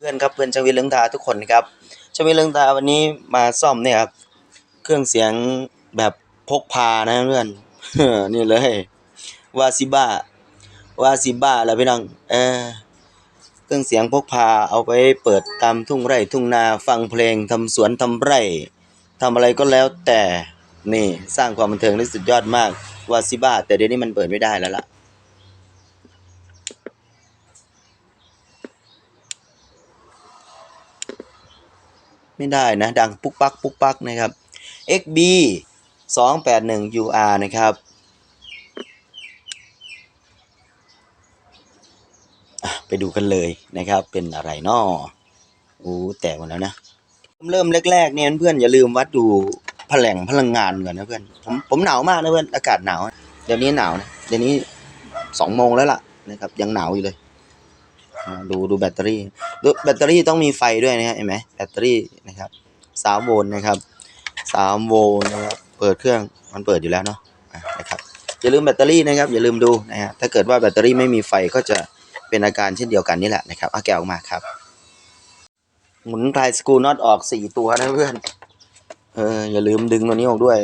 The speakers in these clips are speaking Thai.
เพื่อนครับเพื่อนชวิตเลืองตาทุกคนนะครับชวิตเลืองตาวันนี้มาซ่อมเนี่ยครับเครื่องเสียงแบบพกพานะเพื่อนนี่เลยวาซิบ้าวาซิบ้าแล้วพี่น้องเออเครื่องเสียงพกพาเอาไปเปิดตามทุ่งไร่ทุ่งนาฟังเพลงทำสวนทำไร่ทำอะไรก็แล้วแต่นี่สร้างความบันเทิงได้สุดยอดมากวาซิบ้าแต่เดี๋ยวนี้มันเปิดไม่ได้แล้วล่ะ ไม่ได้นะ ดังปุ๊กปักปุ๊กปักนะครับ XB 281 UR นะครับไปดูกันเลยนะครับ เป็นอะไรนอโอ้แตกหมดแล้วนะผมเริ่มแรกๆเนี่ยเพื่อนอย่าลืมวัดดูพลังพลังงานก่อนนะเพื่อนผมผมหนาวมากนะเพื่อนอากาศหนาว เดี๋ยวนี้หนาวนะเดี๋ยวนี้สองโมงแล้วล่ะนะครับ ยังหนาวอยู่เลย ดูดูแบตเตอรี่ดูแบตเตอรี่ต้องมีไฟด้วยนะฮะเห็นไหมแบตเตอรี่นะครับสามโวลต์นะครับสามโวลต์นะครับเปิดเครื่องมันเปิดอยู่แล้วเนาะนะครับอย่าลืมแบตเตอรี่นะครับ อย่าลืมดูนะฮะถ้าเกิดว่าแบตเตอรี่ไม่มีไฟก็จะเป็นอาการเช่นเดียวกันนี่แหละนะครับเอาแกะออกมาครับ หมุนพลายสกรูน็อตออกสี่ตัวนะเพื่อนเอออย่าลืมดึงตัวนี้ออกด้วย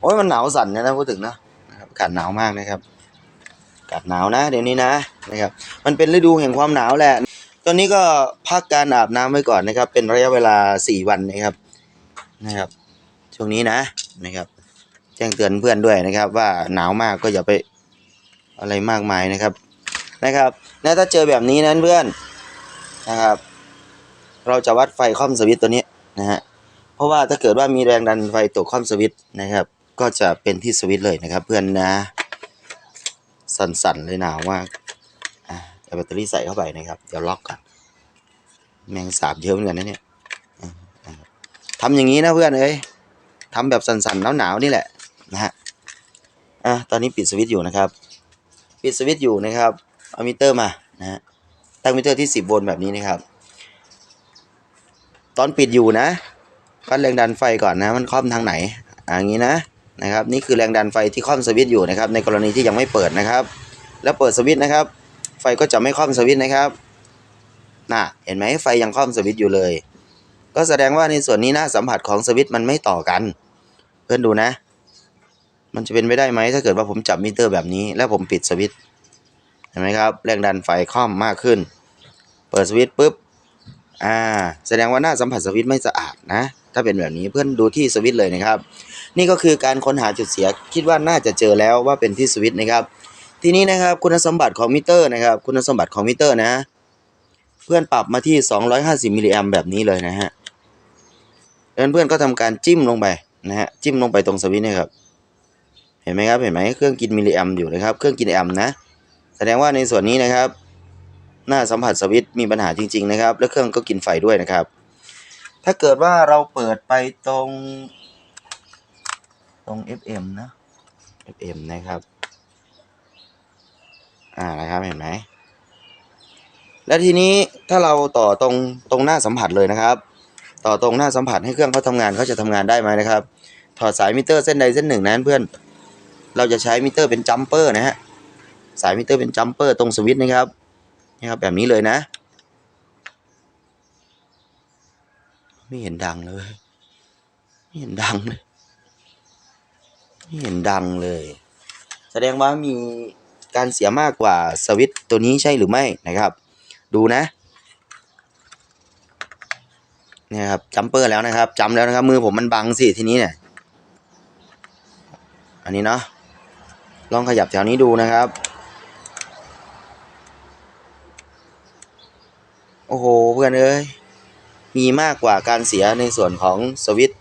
โอ้ยมันหนาวสั่นนะนะพูดถึงนะนะอากาศหนาวมากนะครับ กาศหนาวนะ เดี๋ยวนี้นะนะครับ มันเป็นฤดูแห่งความหนาวแหละ ตอนนี้ก็พักการอาบน้ำไว้ก่อนนะครับ เป็นระยะเวลาสี่วันนะครับนะครับ ช่วงนี้นะนะครับ แจ้งเตือนเพื่อนด้วยนะครับ ว่าหนาวมากก็อย่าไปอะไรมากมายนะครับนะครับแล้วถ้าเจอแบบนี้นั้นเพื่อนนะครับ เราจะวัดไฟคอมสวิตตัวนี้นะฮะเพราะว่าถ้าเกิดว่ามีแรงดันไฟตกคอมสวิตนะครับ ก็จะเป็นที่สวิตเลยนะครับเพื่อนนะ สั่นๆเลยหนาวมากอะเอาแบตเตอรี่ใส่เข้าไปนะครับ เดี๋ยวล็อกก่อนแมงสาบเยอะเหมือนกันนะเนี่ยทำอย่างนี้นะเพื่อนเอ้ยทำแบบสั่นๆหนาวๆนี่แหละนะฮะอะตอนนี้ปิดสวิตช์อยู่นะครับ ปิดสวิตช์อยู่นะครับเอามิเตอร์มานะฮะตั้งมิเตอร์ที่ 10 โวลต์แบบนี้นะครับ ตอนปิดอยู่นะวัดแรงดันไฟก่อนนะ มันค่อมทางไหนอย่างนี้นะ นะครับนี่คือแรงดันไฟที่ค่อมสวิตช์อยู่นะครับในกรณีที่ยังไม่เปิดนะครับ แล้วเปิดสวิตช์นะครับ ไฟก็จะไม่ค่อมสวิตช์นะครับน่ะเห็นไหมไฟยังค่อมสวิตช์อยู่เลย ก็แสดงว่าในส่วนนี้หน้าสัมผัสของสวิตช์มันไม่ต่อกัน เพื่อนดูนะ มันจะเป็นไปได้ไหมถ้าเกิดว่าผมจับมิเตอร์แบบนี้ แล้วผมปิดสวิตช์เห็นไหมครับแรงดันไฟค่อมมากขึ้น เปิดสวิตช์ปุ๊บอ่าแสดงว่าหน้าสัมผัสสวิตช์ไม่สะอาดนะ ถ้าเป็นแบบนี้เพื่อนดูที่สวิตช์เลยนะครับ นี่ก็คือการค้นหาจุดเสียคิดว่าน่าจะเจอแล้วว่าเป็นที่สวิตช์นะครับ ทีนี้นะครับคุณสมบัติของมิเตอร์นะครับ คุณสมบัติของมิเตอร์นะ เพื่อนปรับมาที่ 250มิลลิแอมแบบนี้เลยนะฮะเพื่อนๆก็ทำการจิ้มลงไปนะฮะจิ้มลงไปตรงสวิตช์นี่ยครับเห็นไหมครับเห็นไหมเครื่องกินมิลลิแอมอยู่นะครับเครื่องกินแอมนะ แสดงว่าในส่วนนี้นะครับ หน้าสัมผัสสวิตช์มีปัญหาจริง ๆ นะครับ และเครื่องก็กินไฟด้วยนะครับ ถ้าเกิดว่าเราเปิดไปตรง ตรง FM นะ FM นะครับ อ่านะครับเห็นไหม และทีนี้ถ้าเราต่อตรงตรงหน้าสัมผัสเลยนะครับ ต่อตรงหน้าสัมผัสให้เครื่องเขาทำงานเขาจะทำงานได้ไหมนะครับ ถอดสายมิเตอร์เส้นใดเส้นหนึ่งนะเพื่อน เราจะใช้มิเตอร์เป็นจัมเปอร์นะฮะ สายมิเตอร์เป็นจัมเปอร์ตรงสวิตช์นะครับ นะครับแบบนี้เลยนะ ไม่เห็นดังเลย ไม่เห็นดังเลย ไม่เห็นดังเลย แสดงว่ามีการเสียมากกว่าสวิตตัวนี้ใช่หรือไม่นะครับ ดูนะเนี่ยครับจัมเปอร์แล้วนะครับจำแล้วนะครับ มือผมมันบังสิทีนี้เนี่ย อันนี้เนาะลองขยับแถวนี้ดูนะครับ โอ้โหเพื่อนเอ้ย มีมากกว่าการเสียในส่วนของสวิต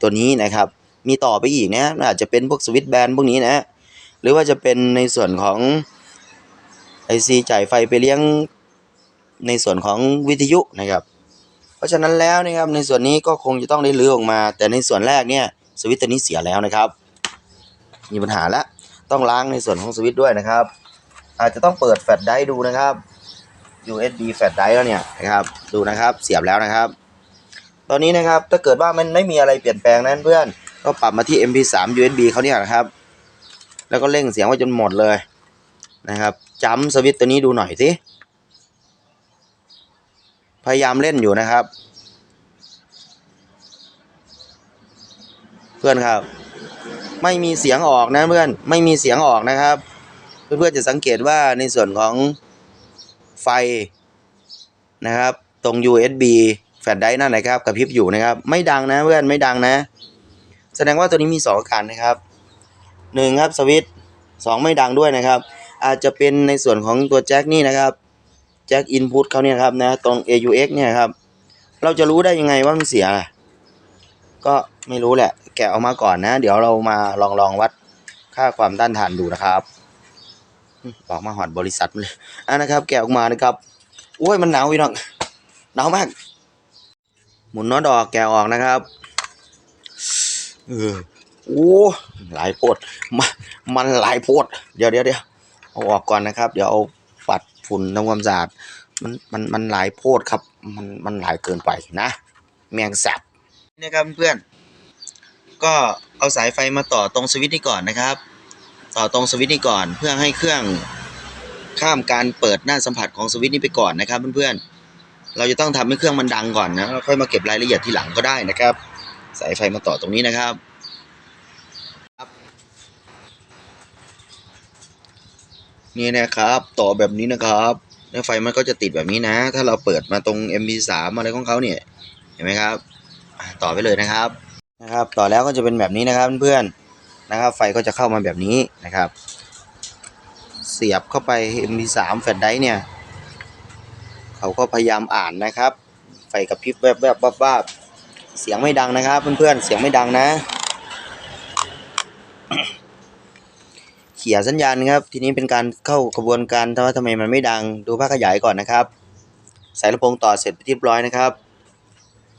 ตัวนี้นะครับ มีต่อไปอีกนะอาจจะเป็นพวกสวิตแบนพวกนี้นะหรือว่าจะเป็นในส่วนของไอซีจ่ายไฟไปเลี้ยงในส่วนของวิทยุนะครับ เพราะฉะนั้นแล้วนะครับในส่วนนี้ก็คงจะต้องได้รื้อออกมา แต่ในส่วนแรกเนี่ยสวิตช์ตัวนี้เสียแล้วนะครับ มีปัญหาแล้วต้องล้างในส่วนของสวิตด้วยนะครับ อาจจะต้องเปิดแฟลชไดร์ดูนะครับ USB แฟลชไดร์แล้วเนี่ยนะครับดูนะครับเสียบแล้วนะครับ อนนี้นะครับถ้าเกิดว่ามันไม่มีอะไรเปลี่ยนแปลงนั้นเพื่อนก็ปรับมาที่ MP3 USB เขาเนี่ยนะครับ แล้วก็เร่งเสียงไว้จนหมดเลยนะครับจำสวิตตัวนี้ดูหน่อยสิพยายามเล่นอยู่นะครับ เพื่อนครับ ไม่มีเสียงออกนะเพื่อนไม่มีเสียงออกนะครับ เพื่อนๆจะสังเกตว่าในส่วนของไฟนะครับ ตรง USB แฟลชไดรฟ์นั่นนะครับกระพริบอยู่นะครับ ไม่ดังนะเพื่อนไม่ดังนะ แสดงว่าตัวนี้มีสองอาการนะครับหนึ่งครับสวิตช์สองไม่ดังด้วยนะครับ อาจจะเป็นในส่วนของตัวแจ็คนี่นะครับแจ็คอินพุตเขาเนี่ยครับนะตรง AUX เนี่ยครับ เราจะรู้ได้ยังไงว่ามันเสีย ก็ไม่รู้แหละ แกะออกมาก่อนนะ เดี๋ยวเรามาลองลองวัดค่าความต้านทานดูนะครับอออกมาหอดบริษัทเลยอะนะครับ แกะออกมานะครับโอ้ยมันหนาวพี่น้องหนาวมาก หมุนน็อตออกแกะออกนะครับเออโอ้หลายโพดมามันหลายโพดเดี๋ยวเดี๋ยวเดี๋ยวเอาออกก่อนนะครับ เดี๋ยวเอาปัดฝุ่นทำความสะอาดมันมันมันหลายโพดครับ มันมันหลายเกินไปนะแมงแสบนี่นะครับเพื่อนก็เอาสายไฟมาต่อตรงสวิตช์นี่ก่อนนะครับ ต่อตรงสวิตช์นี่ก่อนเพื่อให้เครื่องข้ามการเปิดหน้าสัมผัสของสวิตช์นี้ไปก่อนนะครับเพื่อนๆ เราจะต้องทำให้เครื่องมันดังก่อนนะแล้วค่อยมาเก็บรายละเอียดทีหลังก็ได้นะครับ สายไฟมาต่อตรงนี้นะครับ นี่นะครับ ต่อแบบนี้นะครับแล้วไฟมันก็จะติดแบบนี้นะ ถ้าเราเปิดมาตรง MP3 อะไรของเขาเนี่ยเห็นไหมครับ ต่อไปเลยนะครับนะครับ ต่อแล้วก็จะเป็นแบบนี้นะครับเพื่อนๆนะครับ ไฟก็จะเข้ามาแบบนี้นะครับ เสียบเข้าไป MP3 แฟลชไดร์เนี่ย เขาก็พยายามอ่านนะครับ ไฟกระพริบแวบๆบๆบๆเสียงไม่ดังนะครับเพื่อนๆเสียงไม่ดังนะเขี่ยสัญญาณครับ ทีนี้เป็นการเข้ากระบวนการทำว่าทำไมมันไม่ดังดูภาคขยายก่อนนะครับ สายลำโพงต่อเสร็จเรียบร้อยนะครับ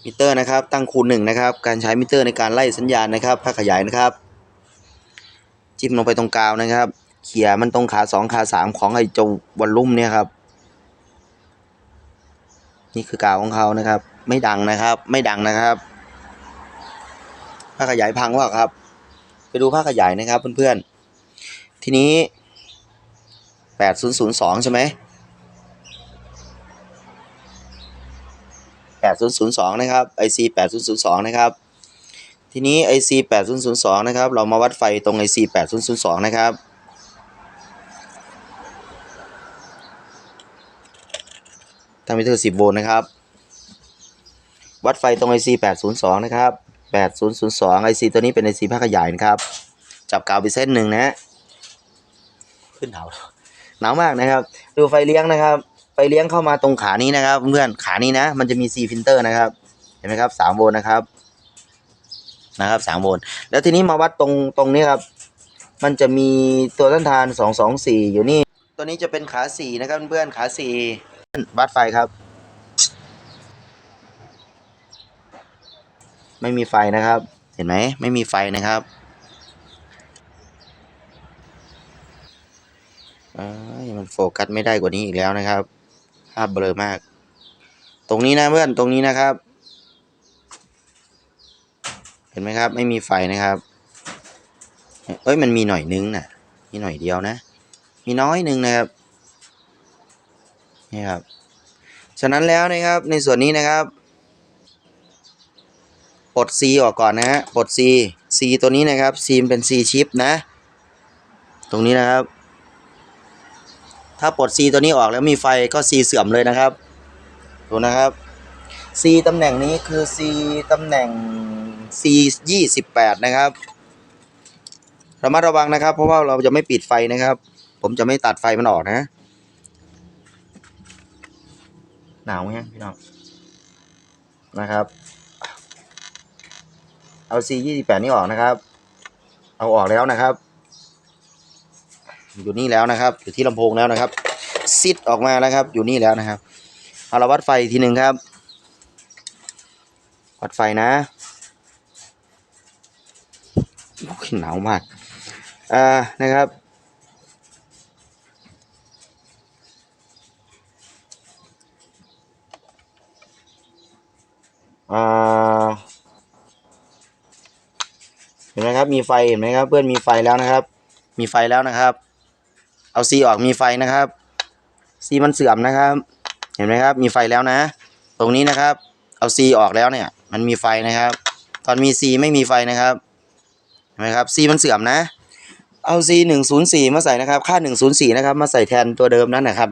มิเตอร์นะครับ ตั้งคูณหนึ่งนะครับ การใช้มิเตอร์ในการไล่สัญญาณนะครับภาคขยายนะครับ จิ้มลงไปตรงกาวนะครับ เขี่ยมันตรงขาสองขาสามของไอ้จงวอลลุ่มเนี่ยครับ นี่คือกาวของเขานะครับ ไม่ดังนะครับ ไม่ดังนะครับภาคขยายพังว่าครับ ไปดูภาคขยายนะครับเพื่อนๆ ทีนี้ 8002 ใช่ไหม8002 นะครับ IC 8002 นะครับ ทีนี้ IC 8002 นะครับ เรามาวัดไฟตรง IC 8002 นะครับ ทำมิเตอร์ 10 โวลต์นะครับ วัดไฟตรง IC 802 นะครับ 8002 IC ตัวนี้เป็น IC ภาคขยายนะครับ จับกาวไปเส้นหนึ่งนะฮะขึ้นหนาวแล้วหนาวมากนะครับ ดูไฟเลี้ยงนะครับ ไฟเลี้ยงเข้ามาตรงขานี้นะครับ เพื่อน ขานี้นะ มันจะมี C filter นะครับ เห็นไหมครับ 3 โวลต์นะครับ นะครับ 3 โวลต์ แล้วทีนี้มาวัดตรง ตรงนี้ครับ มันจะมีตัวต้านทาน 224 อยู่นี่ ตัวนี้จะเป็นขา 4 นะครับเพื่อนๆขา 4 วัดไฟครับ ไม่มีไฟนะครับ เห็นไหมไม่มีไฟนะครับมันโฟกัสไม่ได้กว่านี้อีกแล้วนะครับ ภาพเบลอมาก ตรงนี้นะเพื่อนตรงนี้นะครับ เห็นไหมครับ ไม่มีไฟนะครับเอ้ยมันมีหน่อยนึงนะมีหน่อยเดียวนะ มีน้อยนึงนะครับ นี่ครับ ฉะนั้นแล้วนะครับในส่วนนี้นะครับปลด C ออกก่อนนะฮะปลด C C ตัวนี้นะครับ C เป็น C ชิปนะ ตรงนี้นะครับ ถ้าปลด C ตัวนี้ออกแล้วมีไฟก็ C เสื่อมเลยนะครับ ดูนะครับ C ตำแหน่งนี้คือ C ตำแหน่ง C ยี่สิบแปดนะครับ ระมัดระวังนะครับ เพราะว่าเราจะไม่ปิดไฟนะครับ ผมจะไม่ตัดไฟมันออกนะ หนาวไหมพี่น้องนะครับ เอา C ยี่สิบแปดนี้ออกนะครับ เอาออกแล้วนะครับ อยู่นี่แล้วนะครับ อยู่ที่ลำโพงแล้วนะครับ ซิดออกมาแล้วครับ อยู่นี่แล้วนะครับ เอาเราวัดไฟทีหนึ่งครับ วัดไฟนะโอ้หนาวมาก อ่า นะครับ อ่าเห็นไหมครับ มีไฟเห็นไหมครับ เพื่อนมีไฟแล้วนะครับ มีไฟแล้วนะครับ เอาซีออกมีไฟนะครับซีมันเสื่อมนะครับ เห็นไหมครับ มีไฟแล้วนะ ตรงนี้นะครับ เอา C ออกแล้วเนี่ย มันมีไฟนะครับ ตอนมี C ไม่มีไฟนะครับเห็นไหมครับ C มันเสื่อมนะ เอา C หนึ่งศูนย์สี่มาใส่นะครับ ค่าหนึ่งศูนย์สี่นะครับ มาใส่แทนตัวเดิมนั่นนะครับ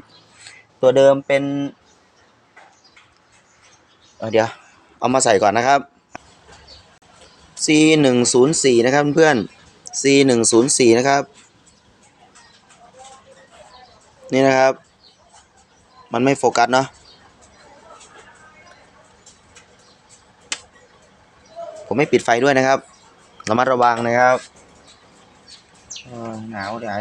ตัวเดิมเป็นเเดี๋ยว เอามาใส่ก่อนนะครับ C หนึ่งศูนย์สี่นะครับเพื่อน C หนึ่งศูนย์สี่นะครับ นี่นะครับ มันไม่โฟกัสเนาะผมไม่ปิดไฟด้วยนะครับระมัดระวังนะครับหนาวเดี๋ยว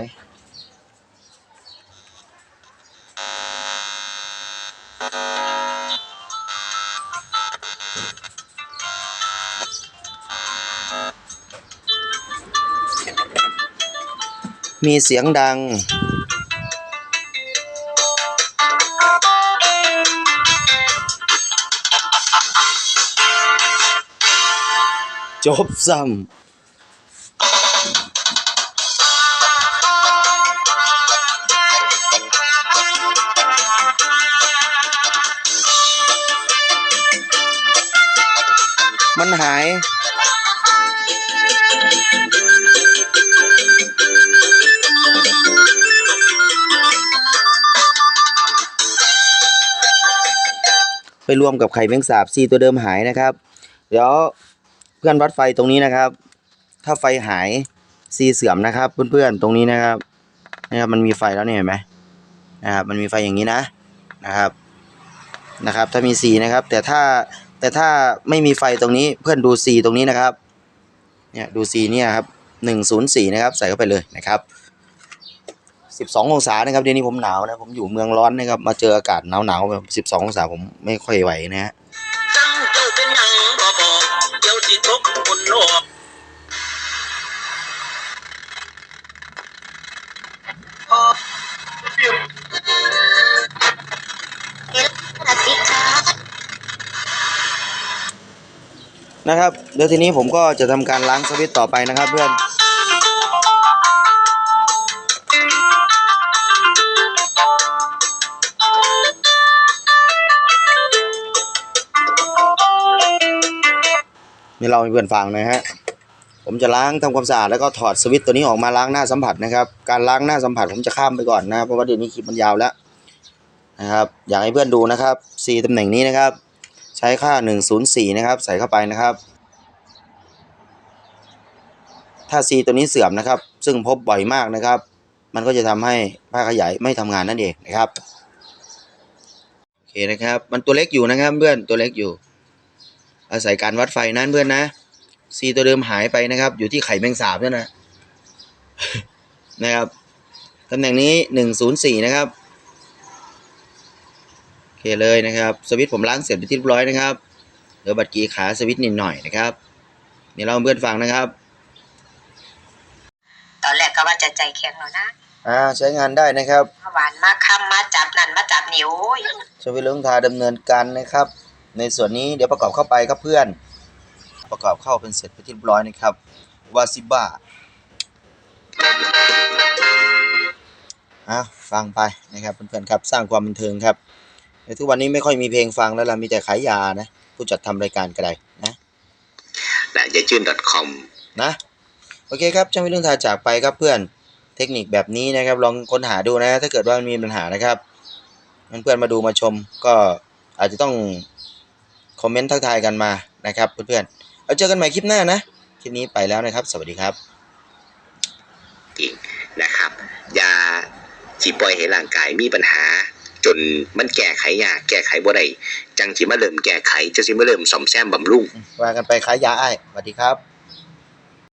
มีเสียงดัง จบซ้ำมันหาย ไปรวมกับไข่แมงสาบซีตัวเดิมหายนะครับเดี๋ยวเพื่อนวัดไฟตรงนี้นะครับ ถ้าไฟหายซีเสื่อมนะครับ เพื่อนๆตรงนี้นะครับนะครับมันมีไฟแล้วเนี่ยเห็นไหมนะครับมันมีไฟอย่างนี้นะนะครับนะครับ ถ้ามีสีนะครับ แต่ถ้าแต่ถ้าไม่มีไฟตรงนี้เพื่อนดูสีตรงนี้นะครับเนี่ยดูสีเนี่ยครับหนึ่งศูนย์สีนะครับใส่เข้าไปเลยนะครับ สิบสององศานะครับเดี๋ยวนี้ผมหนาวนะผมอยู่เมืองร้อนนะครับมาเจออากาศหนาวๆแบบสิบสององศาผมไม่ค่อยไหวนะฮะตั้งเจ้าเป็นหยังบ่บอกเดี๋ยวสิตกคนโลกพอเปรียบนะครับเดี๋ยวทีนี้ผมก็จะทำการล้างสวิตช์ต่อไปนะครับเพื่อน นี่เราให้เพื่อนฟังนะฮะผมจะล้างทำความสะอาดแล้วก็ถอดสวิตช์ตัวนี้ออกมาล้างหน้าสัมผัสนะครับ การล้างหน้าสัมผัสผมจะข้ามไปก่อนนะเพราะว่าเดี๋ยวนี้คลิปมันยาวแล้วนะครับ อยากให้เพื่อนดูนะครับ 4ตำแหน่งนี้นะครับ ใช้ค่า 104 นะครับ ใส่เข้าไปนะครับ ถ้า C ตัวนี้เสื่อมนะครับ ซึ่งพบบ่อยมากนะครับ มันก็จะทำให้ผ้าขยายไม่ทำงานนั่นเองนะครับโอเคนะครับ มันตัวเล็กอยู่นะครับเพื่อนตัวเล็กอยู่ อาศัยการวัดไฟนั้นเพื่อนนะ C ตัวเดิมหายไปนะครับ อยู่ที่ไข่แมงสาบเนี่ยนะนะครับตำแหน่งนี้104นะครับโอเคเลยนะครับสวิตช์ผมล้างเสร็จไปนที่เรียบร้อยนะครับเหลือบัตรกีขาสวิตช์นิดหน่อยนะครับเดี๋ยวเราให้เพื่อนฟังนะครับ ตอนแรกก็ว่าจะใจแข็งแล้วนะอ่าใช้งานได้นะครับมาหวานมาค้ำมาจับนั่นมาจับนิ้วโอ้ยชวิตเรื่องทาดำเนินการนะครับ ในส่วนนี้เดี๋ยวประกอบเข้าไปครับเพื่อน ประกอบเข้าเป็นเสร็จไปนที่เรียบร้อยนะครับวาซิบ้าอะฟังไปนะครับเพื่อนๆครับสร้างความบันเทิงครับในทุกวันนี้ไม่ค่อยมีเพลงฟังแล้วล่ะมีแต่ขายยานะ ผู้จัดทำรายการก็ได้นะและยายจื้น .com นะโอเคครับช่างวิเรื่องทาจากไปครับเพื่อนเทคนิคแบบนี้นะครับ ลองค้นหาดูนะ ถ้าเกิดว่ามันมีปัญหานะครับเพื่อนๆมาดูมาชมก็อาจจะต้อง คอมเมนต์ทักทายกันมานะครับเพื่อนๆเอาเจอกันใหม่คลิปหน้านะ คลิปนี้ไปแล้วนะครับ สวัสดีครับอีกนะครับอย่าจีปล่อยให้ร่างกายมีปัญหา จนมันแก้ไขยากแก้ไขบ่ได้จังสิมาเริ่มแก้ไขจังสิมาเริ่มซ่อมแซมบำรุงว่ากันไปขายยาไอ้ายสวัสดีครับ